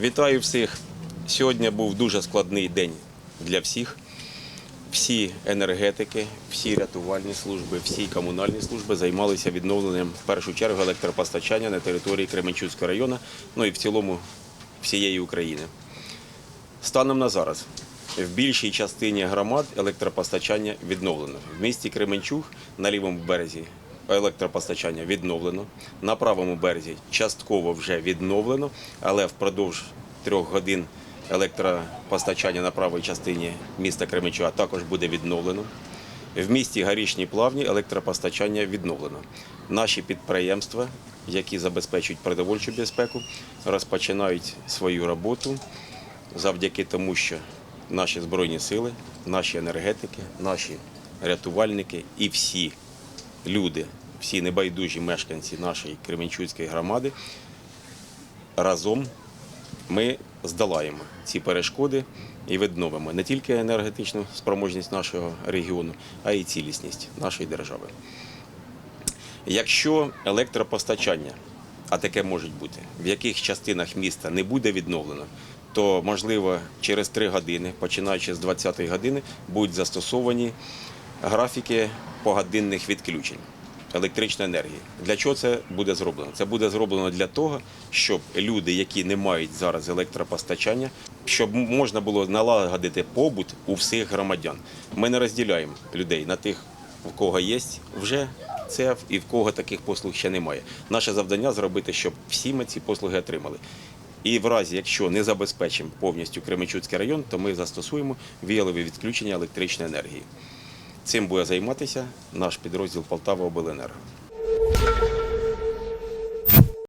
Вітаю всіх. Сьогодні був дуже складний день для всіх. Всі енергетики, всі рятувальні служби, всі комунальні служби займалися відновленням в першу чергу електропостачання на території Кременчуцького району, ну і в цілому всієї України. Станом на зараз в більшій частині громад електропостачання відновлено. В місті Кременчуг на лівому березі електропостачання відновлено, на правому березі частково вже відновлено, але впродовж трьох годин електропостачання на правій частині міста Кременчуга також буде відновлено. В місті Горішні Плавні електропостачання відновлено. Наші підприємства, які забезпечують продовольчу безпеку, розпочинають свою роботу завдяки тому, що наші збройні сили, наші енергетики, наші рятувальники і всі люди, всі небайдужі мешканці нашої Кременчуцької громади разом ми здолаємо ці перешкоди і відновимо не тільки енергетичну спроможність нашого регіону, а й цілісність нашої держави. Якщо електропостачання, а таке може бути, в яких частинах міста не буде відновлено, то можливо через 3 години, починаючи з 20-ї години, будуть застосовані графіки погодинних відключень електричної енергії. Для чого це буде зроблено? Це буде зроблено для того, щоб люди, які не мають зараз електропостачання, щоб можна було налагодити побут у всіх громадян. Ми не розділяємо людей на тих, у кого є вже це, і в кого таких послуг ще немає. Наше завдання зробити, щоб всі ми ці послуги отримали. І в разі, якщо не забезпечимо повністю Кременчуцький район, то ми застосуємо віялові відключення електричної енергії. Цим буде займатися наш підрозділ Полтава Обленерго.